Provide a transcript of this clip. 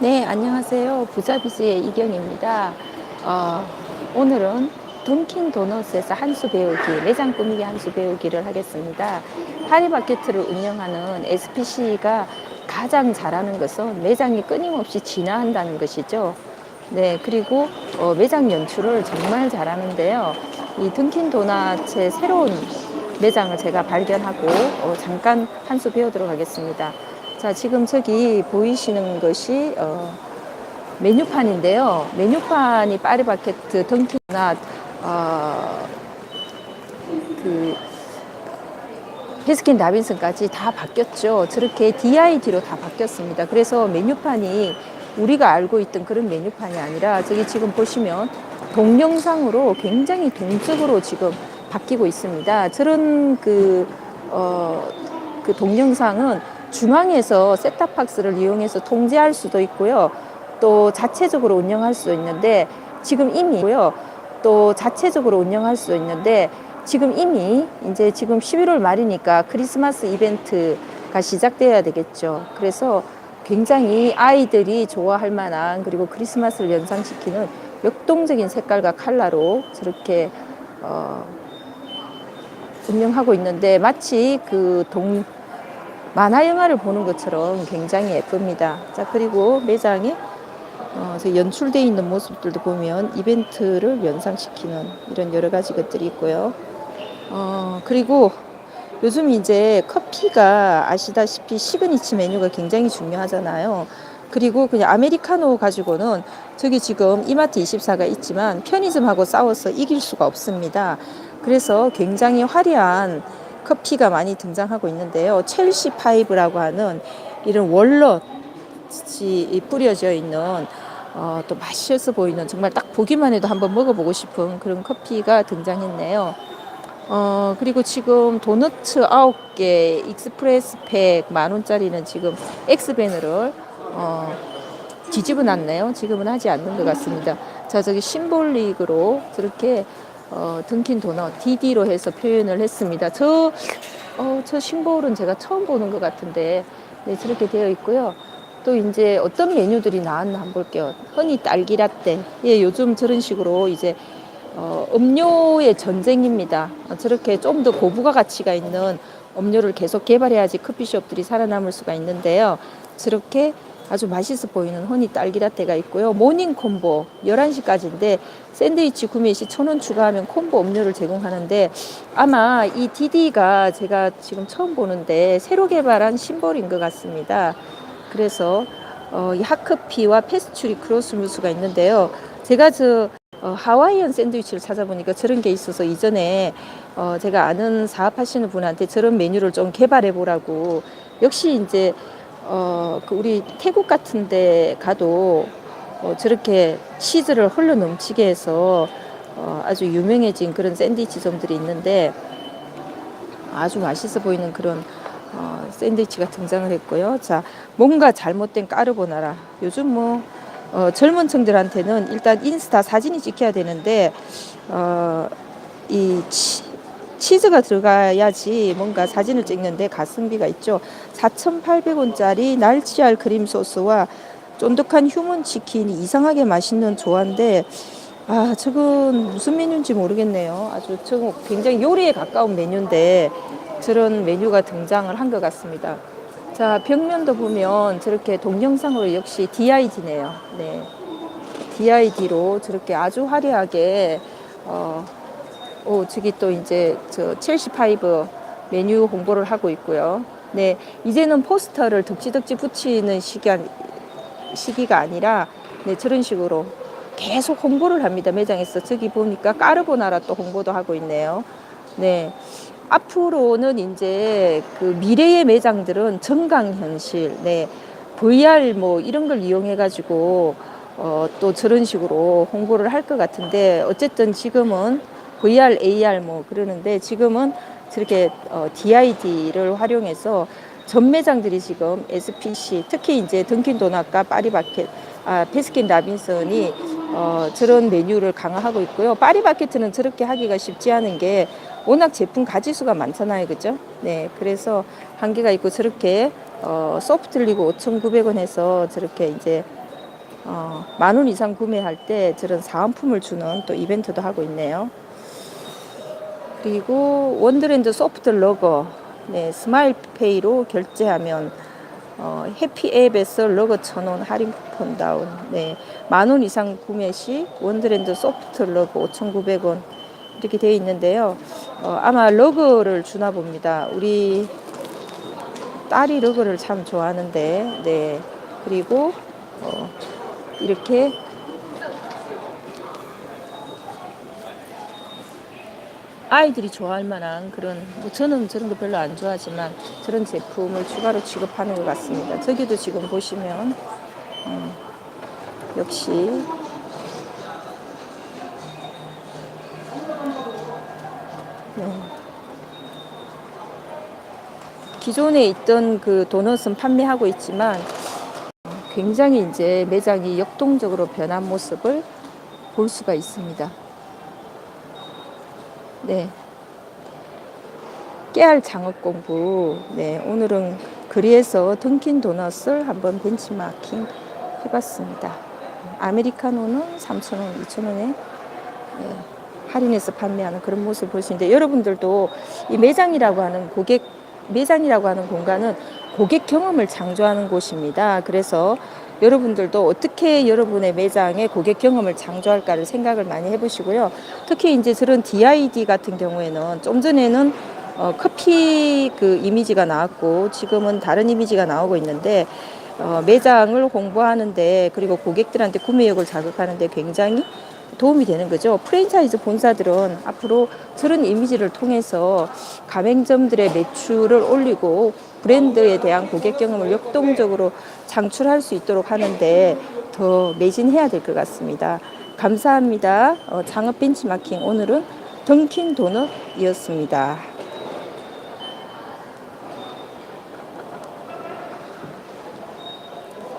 네, 안녕하세요. 부자비즈의 이경입니다. 어, 오늘은 던킨 도너스에서 한수 배우기, 매장 꾸미기 한수 배우기를 하겠습니다. 파리바게트를 운영하는 SPC가 가장 잘하는 것은 매장이 끊임없이 진화한다는 것이죠. 네, 그리고 어, 매장 연출을 정말 잘하는데요. 이 던킨 도넛의 새로운 매장을 제가 발견하고 어, 잠깐 한수 배우도록 하겠습니다. 자, 지금 저기 보이시는 것이 어, 메뉴판인데요. 메뉴판이 파리바게트, 던킨도넛, 어, 그 베스킨 라빈슨까지 다 바뀌었죠. 저렇게 DID로 다 바뀌었습니다. 그래서 메뉴판이 우리가 알고 있던 그런 메뉴판이 아니라 저기 지금 보시면 동영상으로 굉장히 동적으로 지금 바뀌고 있습니다. 저런 그, 어, 그 동영상은 중앙에서 셋탑박스를 이용해서 통제할 수도 있고요. 또 자체적으로 운영할 수 있는데 지금 이미고요. 또 자체적으로 운영할 수 있는데 지금 이미 이제 지금 11월 말이니까 크리스마스 이벤트가 시작돼야 되겠죠. 그래서 굉장히 아이들이 좋아할 만한 그리고 크리스마스를 연상시키는 역동적인 색깔과 컬러로 저렇게 어, 운영하고 있는데 마치 그 동, 만화 영화를 보는 것처럼 굉장히 예쁩니다. 자, 그리고 매장에 어, 연출되어 있는 모습들도 보면 이벤트를 연상시키는 이런 여러 가지 것들이 있고요. 어, 그리고 요즘 이제 커피가 아시다시피 시그니치 메뉴가 굉장히 중요하잖아요. 그리고 그냥 아메리카노 가지고는 저기 지금 이마트 24가 있지만 편의점하고 싸워서 이길 수가 없습니다. 그래서 굉장히 화려한 커피가 많이 등장하고 있는데요. 첼시 파이브라고 하는 이런 월넛이 뿌려져 있는 어, 또 맛있어 보이는 정말 딱 보기만 해도 한번 먹어보고 싶은 그런 커피가 등장했네요. 어, 그리고 지금 도너츠 9개 익스프레스 팩 만 원짜리는 지금 엑스밴을 어, 뒤집어 놨네요. 지금은 하지 않는 것 같습니다. 자, 저기 심볼릭으로 저렇게 어, 등킨 도넛 DD로 해서 표현을 했습니다. 저, 어, 저 심볼은 제가 처음 보는 것 같은데 네, 저렇게 되어 있고요. 또 이제 어떤 메뉴들이 나왔나 한번 볼게요. 허니 딸기 라떼. 예, 요즘 저런 식으로 이제 어, 음료의 전쟁입니다. 어, 저렇게 좀 더 고부가 가치가 있는 음료를 계속 개발해야지 커피숍들이 살아남을 수가 있는데요. 저렇게 아주 맛있어 보이는 허니 딸기 라떼가 있고요. 모닝 콤보 11시까지인데 샌드위치 구매 시천원 추가하면 콤보 음료를 제공하는데 아마 이 DD가 제가 지금 처음 보는데 새로 개발한 심볼인 것 같습니다. 그래서 어, 이 핫커피와 페스츄리 크로스 무스가 있는데요. 제가 저 어, 하와이안 샌드위치를 찾아보니까 저런 게 있어서 이전에 어, 제가 아는 사업하시는 분한테 저런 메뉴를 좀 개발해 보라고 역시 이제 어, 그 우리 태국 같은 데 가도 어, 저렇게 치즈를 홀로 넘치게 해서 어, 아주 유명해진 그런 샌드위치점들이 있는데 아주 맛있어 보이는 그런 어, 샌드위치가 등장을 했고요. 자, 뭔가 잘못된 까르보나라. 요즘 뭐 어, 젊은 층들한테는 일단 인스타 사진이 찍혀야 되는데 어, 이 치, 치즈가 들어가야지 뭔가 사진을 찍는데 가성비가 있죠. 4,800원짜리 날치알 크림 소스와 쫀득한 휴먼 치킨이 이상하게 맛있는 조화인데 아 저건 무슨 메뉴인지 모르겠네요. 아주 저거 굉장히 요리에 가까운 메뉴인데 저런 메뉴가 등장을 한 것 같습니다. 자, 벽면도 보면 저렇게 동영상으로 역시 DID네요. 네. DID로 저렇게 아주 화려하게, 어, 오, 저기 또 이제 저 첼시 파이브 메뉴 홍보를 하고 있고요. 네. 이제는 포스터를 덕지덕지 붙이는 시기, 시기가 아니라, 네, 저런 식으로 계속 홍보를 합니다. 매장에서. 저기 보니까 까르보나라 또 홍보도 하고 있네요. 네. 앞으로는 이제 그 미래의 매장들은 정강현실, 네, VR 뭐 이런 걸 이용해 가지고 어, 또 저런 식으로 홍보를 할 것 같은데 어쨌든 지금은 VR, AR 뭐 그러는데 지금은 저렇게 어, DID를 활용해서 전 매장들이 지금 SPC 특히 이제 던킨 도넛과 파리바켓, 아, 베스킨 라빈슨이 어, 저런 메뉴를 강화하고 있고요. 파리바게트는 저렇게 하기가 쉽지 않은 게 워낙 제품 가지수가 많잖아요. 그죠? 네. 그래서 한계가 있고 저렇게 어, 소프트리고 5,900원 해서 저렇게 이제 어, 만원 이상 구매할 때 저런 사은품을 주는 또 이벤트도 하고 있네요. 그리고 원드랜드 소프트 로고 네, 스마일페이로 결제하면 어, 해피 앱에서 로고 천원 할인 쿠폰 다운 네, 만원 이상 구매 시 원드랜드 소프트 로고 5,900원 이렇게 되어 있는데요. 어, 아마 로고를 주나 봅니다. 우리 딸이 로고를 참 좋아하는데 네 그리고 어, 이렇게 아이들이 좋아할 만한 그런 뭐 저는 저런 거 별로 안 좋아하지만 저런 제품을 추가로 취급하는 것 같습니다. 저기도 지금 보시면 음, 역시 네. 기존에 있던 그 도넛은 판매하고 있지만 굉장히 이제 매장이 역동적으로 변한 모습을 볼 수가 있습니다. 네. 깨알 장업 공부. 네, 오늘은 거리에서 던킨 도넛을 한번 벤치마킹 해봤습니다. 아메리카노는 3,000원, 2,000원에 네, 할인해서 판매하는 그런 모습을 볼 수 있는데 여러분들도 이 매장이라고 하는 고객 매장이라고 하는 공간은 고객 경험을 창조하는 곳입니다. 그래서 여러분들도 어떻게 여러분의 매장에 고객 경험을 창조할까를 생각을 많이 해보시고요. 특히 이제 저런 DID 같은 경우에는 좀 전에는 어, 커피 그 이미지가 나왔고 지금은 다른 이미지가 나오고 있는데 어, 매장을 홍보하는데 그리고 고객들한테 구매욕을 자극하는데 굉장히 도움이 되는 거죠. 프랜차이즈 본사들은 앞으로 저런 이미지를 통해서 가맹점들의 매출을 올리고 브랜드에 대한 고객 경험을 역동적으로 창출할 수 있도록 하는데 더 매진해야 될 것 같습니다. 감사합니다. 어, 창업 벤치마킹 오늘은 던킨 도넛이었습니다.